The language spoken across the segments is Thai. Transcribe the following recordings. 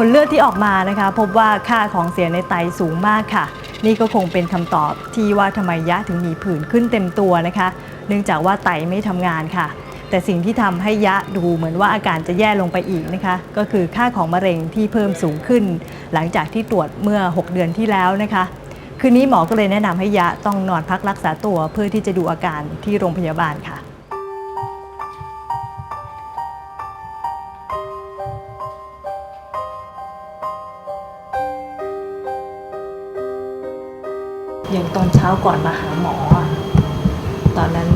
ผลเลือดที่ออกมานะคะพบว่าค่าของเสียในไตสูงมากค่ะ นี่ก็คงเป็นคำตอบที่ว่าทำไมยะถึงมีผื่นขึ้นเต็มตัวนะคะ เนื่องจากว่าไตไม่ทำงานค่ะ แต่สิ่งที่ทำให้ยะดูเหมือนว่าอาการจะแย่ลงไปอีกนะคะ ก็คือค่าของมะเร็งที่เพิ่มสูงขึ้น หลังจากที่ตรวจเมื่อ 6 เดือนที่แล้วนะคะ คืนนี้หมอก็เลยแนะนำให้ยะต้องนอนพักรักษาตัวเพื่อที่จะดูอาการที่โรงพยาบาลค่ะ อย่างตอนเช้าก่อนมาหาหมออะตอนนั้น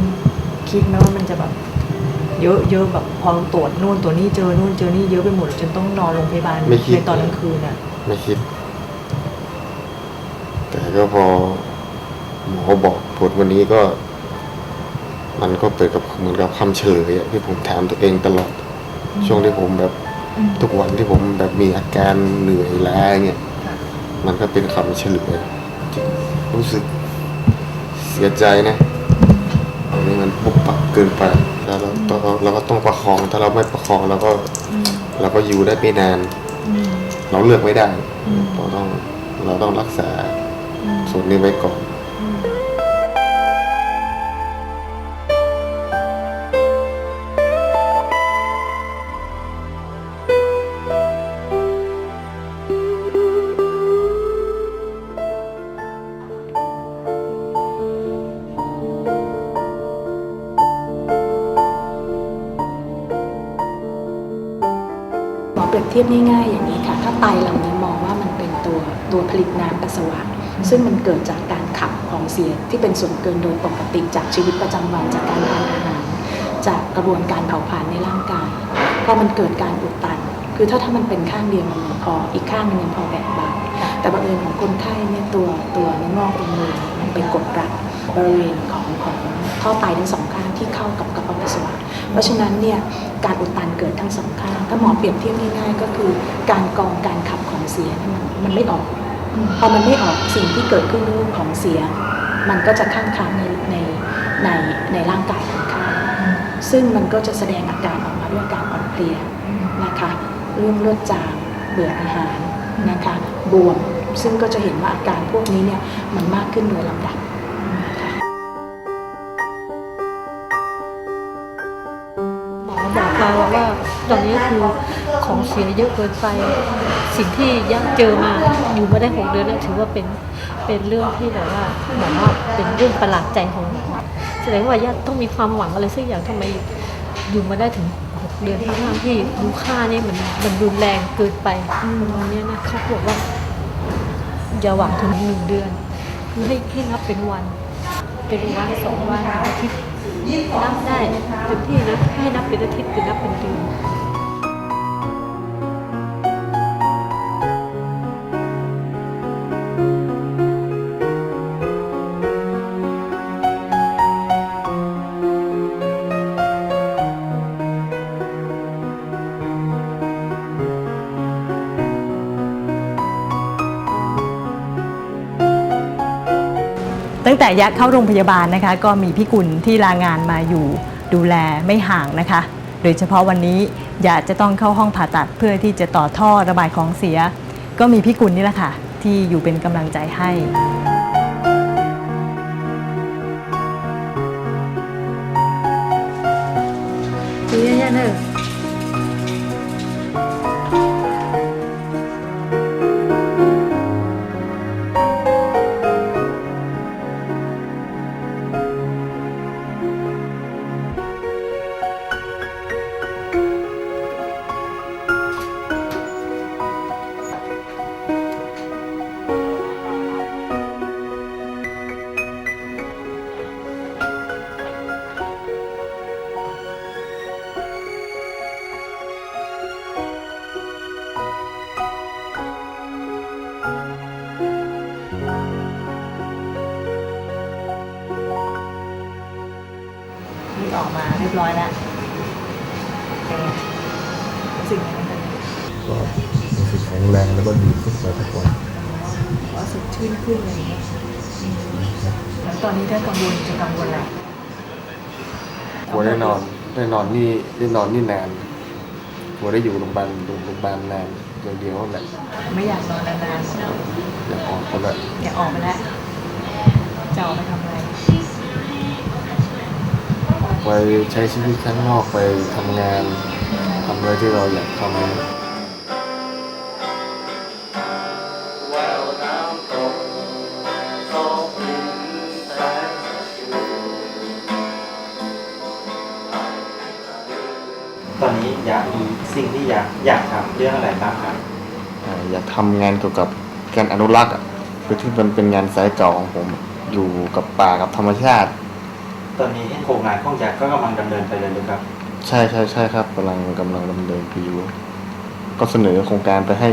คิดไหมว่ามันจะแบบเยอะเยอะแบบพอตรวจนู่นตรวจนี่เจอนู่นเจอนี่เยอะไปหมดจนต้องนอนโรงพยาบาลไม่คิด ในตอนกลางคืนอะ ไม่คิด แต่ก็พอหมอบอกผลวันนี้ก็ มันก็เปิดกับเหมือนกับคำเฉลยอะที่ผมถามตัวเองตลอดช่วงที่ผมแบบอืมทุกวันที่ผมแบบมีอาการเหนื่อยล้าเนี่ย ค่ะมันก็เป็นคำเฉลยจ ริงรู้สึกเสียใจนะอันนี้มันปุบปับเกินไปแล้วเราต้องเราก็ต้องประคองถ้าเราไม่ประคองเราก็อืมเราก็อยู่ได้ไม่นานอืมเราเลือกไม่ได้อืมเราต้องเราต้องรักษาอืมส่วนนี้ไว้ก่อน เทียบง่ายๆอย่างนี้ค่ะ ถ้าไตเรานี่ยมองว่ามันเป็นตัวตัวผลิตน้ำปัสสาวะซึ่งมันเกิดจากการขับของเสียที่เป็นส่วนเกินโดยปกติจากชีวิตประจำวันจากการทานอาหาร จากกระบวนการเผาผลาญในร่างกายพอมันเกิดการอุดตัน คือถ้าถ้ามันเป็นข้างเดียวมันพออีกข้างหนึงยังพอแบ่งเบาแต่บังเอิญของคนไข้เนี่ยตัวตัวเนื้องอกตรงมือมันไปกดรัดบริเวณของของท่อไตทั้งสองข้างที่เข้ากับกระ เพราะฉะนั้นเนี่ยการอุดตันเกิดทั้งสองข้างถ้าหมอเปรียบเทียบง่ายๆก็คือการกองการขับของเสียนมันมันไม่ออกพอมันไม่ออกสิ่งที่เกิดขึ้นรื่องของเสีย มันก็จะข้างค้างในในในในร่างกายคนไข้ซึ่งมันก็จะแสดงอาการออกมาด้วยการอ่อนเพลียนะคะเรื่องเลือดจางเบื่ออาหารนะคะบวมซึ่งก็จะเห็นว่าอาการพวกนี้เนี่ยมันมากขึ้นโดยลำดับ ตอนนี้คือของเสียเยอะเกินไป สิ่งที่ยักเจอมาอยู่มาได้หกเดือนเนี่ยถือว่าเป็นเป็นเรื่องที่แบบว่าหมอว่าเป็นเรื่องประหลาดใจของแสดงว่าญาติต้องมีความหวังอะไรสักอย่างทำไมอยู่มาได้ถึงหกเดือนทั้งที่ดูค่านี่มันมันรุนแรงเกินไปประมาณเนี้นะเขาบอกว่าอย่าหวังถึงหนึ่งเดือน คือให้ให้นับเป็นวัน เป็นวันสองวันอาทิตย์ นับได้เต็มที่นะให้นับเป็นอาทิตย์หรือนับเป็นเดือน ตั้งแต่ยะเข้าโรงพยาบาลนะคะ ก็มีพี่กุลที่ลางานมาอยู่ดูแลไม่ห่างนะคะ โดยเฉพาะวันนี้ยะจะต้องเข้าห้องผ่าตัดเพื่อที่จะต่อท่อระบายของเสีย ก็มีพี่กุลนี่แหละค่ะ ที่อยู่เป็นกำลังใจให้ดีเนี่ยเนอ แข็งแรงแล้วก็ดีขึ้นมาทุกวันว่าสดชื่นขึ้นอะไรอย่างเงี้ยอืมแล้วตอนนี้ถ้ากังวลจะกังวลอะไรกลัวได้นอนได้นอนนี่ได้นอนนี่นานกลัวได้อยู่โรงพยาบาลโรงพยาบาลนานอย่างเดียวแหละไม่อยากนอนนานอยากออกก็แหละๆอยากออกไปแล้วจะออกไปทำอะไรไปใช้ชีวิตข้างนอกไปทำงานทำอะไรที่เราอยากทำ อยากอยากทำเรื่องอะไรบ้างครับอ่าอยากทำงานเกี่ยวกับการอนุรักษ์อะคือที่มันเป็นงานสายเก่าของผมอยู่กับป่ากับธรรมชาติ ตอนนี้โครงงานของอยากก็กำลังดำเนินไปเลยหรือครับ ใช่ใช่ใช่ครับกำลังกำลังดำเนินไปอยู่ก็เสนอโครงการไปให้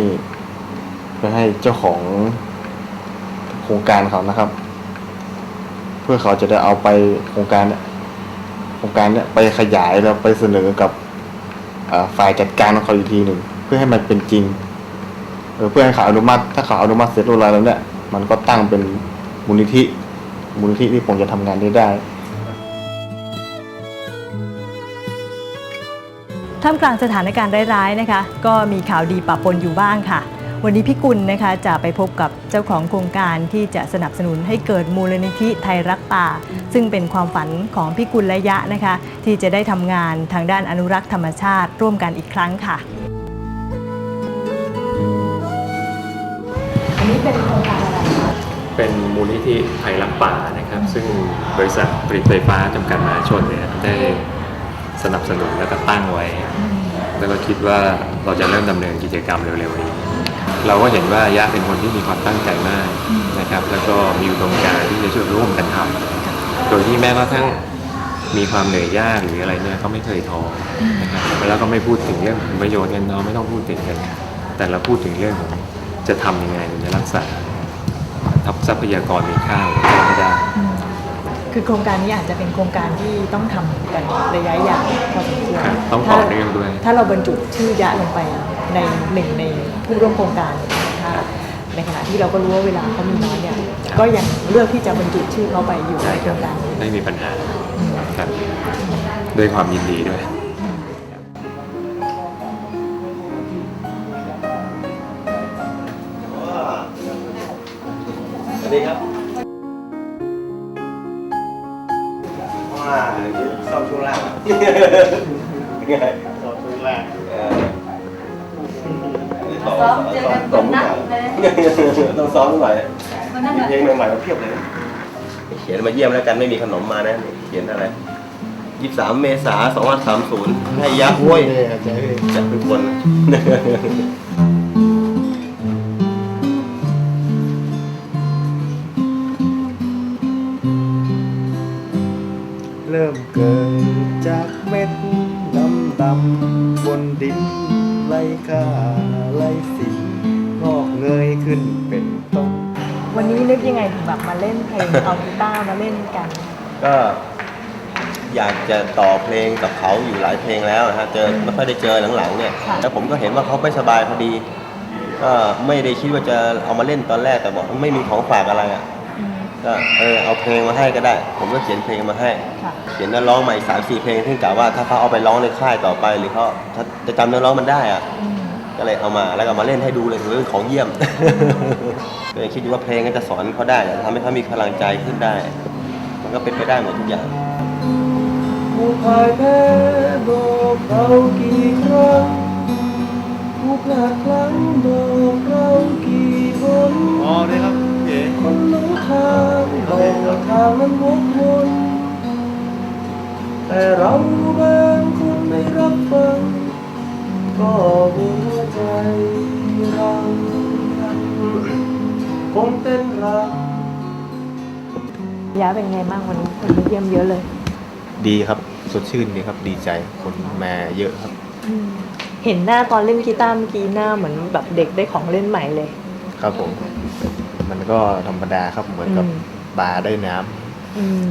ไปให้เจ้าของโครงการเขานะครับ เพื่อเขาจะได้เอาไปโครงการเนี่ยโครงการเนี่ยไปขยายแล้วไปเสนอกับอ่า ฝ่ายจัดการของเขาอีกทีหนึ่งเพื่อให้มันเป็นจริงเเพื่อให้เขาอนุมัติ ถ้าเขาอนุมัติเสร็จเรียบร้อยแล้วเนี่ยมันก็ตั้งเป็นมูลนิธิมูลนิธิที่ผมจะทำงานได้ได้ท่ามกลางสถานการณ์ร้ายๆนะคะ ก็มีข่าวดีปะปนอยู่บ้างค่ะ วันนี้พี่กุลนะคะจะไปพบกับเจ้าของโครงการที่จะสนับสนุนให้เกิดมูลนิธิไทยรักป่า ซึ่งเป็นความฝันของพี่กุลและยะนะคะ ที่จะได้ทำงานทางด้านอนุรักษ์ธรรมชาติ ร่วมกันอีกครั้งค่ะ อันนี้เป็นโครงการอะไรคะเป็นมูลนิธิไทยรักป่านะครับ ซึ่งบริษัทผลิตไฟฟ้าจำกัดมหาชนเนี่ยได้สนับสนุนแล้วก็ตั้งไว้ แล้วก็คิดว่าเราจะเริ่มดำเนินกิจกรรมเร็วๆนี้ เราก็เห็นว่ายะเป็นคนที่มีความตั้งใจมากนะครับ แล้วก็มีอุดมการณ์ที่จะช่วยร่วมกันทำโดยที่แม้กระทั่งมีความเหนื่อยยากหรืออะไรเนี่ยก็ไม่เคยท้อนะครับแล้วก็ไม่พูดถึงเรื่องผลประโยชน์เงินทองไม่ต้องพูดถึงกัน แต่เราพูดถึงเรื่องของจะทำยังไงถึงจะรักษาทับทรัพยากรมีค่าของเราให้ได้ คือโครงการนี้อาจจะเป็นโครงการที่ต้องทำกันระยะยาวพอสมควรครับต้องต่อเนื่องด้วย ถ้าเราบรรจุชื่อยะลงไป ในหนึ่งในผู้ร่วมโครงการถ้าในขณะที่เราก็รู้ว่าเวลาเขามีน้อยเนี่ยก็ยังเลือกที่จะบรรจุชื่อเขาไปอยู่ใช่ในโคครรับงการนี้ไม่มีปัญหาครับด้วยความยินดีด้วยสวัสดีครับว้าชอบช่วงล่างไงชอบช่วงล่าง ซ้อมเจอกันคนนักเลยต้องซ้อมหน่อยมีเพลงใหม่ๆมาเพียบเลยเขียนมาเยี่ยมแล้วกันไม่มีขนมมานะ เขียนอะไรยี่สามเมษาสองพันสามศูนย์ให้ยักษ์ห้วยจากทุกคน เล่นเพลงเอากีตาร์มาเล่นกัน ก็อยากจะต่อเพลงกับเขาอยู่หลายเพลงแล้วนะฮะเจอไม่ค่อยได้เจอหลังๆเนี่ยค่ะ แล้วผมก็เห็นว่าเขาไม่สบายพอดีก็ไม่ได้คิดว่าจะเอามาเล่นตอนแรกแต่บอกไม่มีของฝากอะไรอะอืมก็เออเอาเพลงมาให้ก็ได้ ผมก็เขียนเพลงมาให้ ค่ะ เขียนแล้วร้องมาอีกสามสี่เพลงที่กะว่าถ้าเขาเอาไปร้องในค่ายต่อไป หรือเขาถ้าจะจำเนื้อร้องมันได้อะอืม ก็เลยเอามาแล้วก็มาเล่นให้ดูเลยถือเป็นของเยี่ยม ก็เลยคิดดูว่าเพลงก็จะสอนเขาได้ทำให้เขามีพลังใจขึ้นได้ มันก็เป็นไปได้หมดทุกอย่างผู้พ่ายแพ้บอกเรากี่ครั้งผู้พลาดพลั้งบอกเรากี่หนอ๋อนี่ครับเอ๋คนหลงทางบอกทางนั้นวกวนแต่เราบางคนไม่รับฟัง ก็หัวใจรังคงเต้นรักยะเป็นไงบ้างวันนี้คนมาเยี่ยมเยอะเลย ดีครับสดชื่นดีครับ ดีใจคนมาเยอะครับ เห็นหน้าตอนเล่นกีตาร์เมื่อกี้หน้าเหมือนแบบเด็กได้ของเล่นใหม่เลย ครับผม มันก็ธรรมดาครับเหมือนกับอืม บาร์ได้น้ำอืม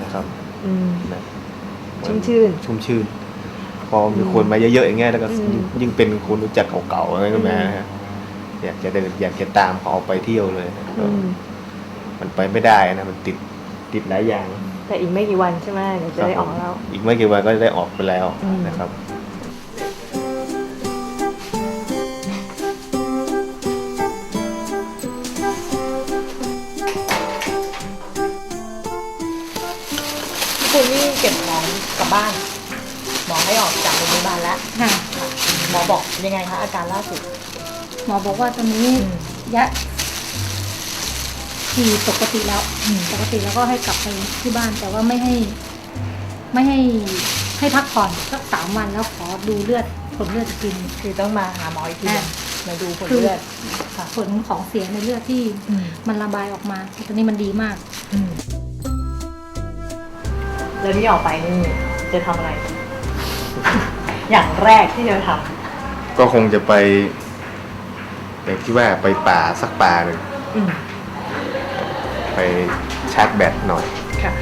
นะครับอืม นะชุ่มชื่น ชุ่มชื่น พอมีคนมาเยอะๆอย่างเงี้ยแล้วก็ยิ่งเป็นคนรู้จักเก่าๆอะไรก็มาอยากจะเดินอยากจะตามเขาไปเที่ยวเลยมันไปไม่ได้นะมันติดติดหลายอย่าง แต่อีกไม่กี่วันใช่ไหมเดี๋ยวจะได้ออกแล้ว อีกไม่กี่วันก็จะได้ออกไปแล้วนะครับคุณนี่เก็บของกลับบ้าน หมอให้ออกจากโรงพยาบาลแล้ว ค่ะ หมอบอกยังไงคะอาการล่าสุด หมอบอกว่าตอนนี้อืม ยะที่ปกติแล้วอืมปกติแล้วก็ให้กลับไปที่บ้าน แต่ว่าไม่ให้ ไม่ให้ให้พักผ่อนสักสามวันแล้วขอดูเลือดผลเลือดอีกทีหนึงคือต้องมาหาหมออีกทีค่ะมาดูผลคือ เลือดค่ะผลของเสียในเลือดที่อืมมันระบายออกมาตอนนี้มันดีมาก อืมแล้วนี่ออกไปนี่จะทำอะไร อย่างแรกที่จะทก็คงจะไปอย่างที่ว่าไปป่าสักป่าหนึ่งำอืมไปชาร์จแบตหน่อย ค่ะ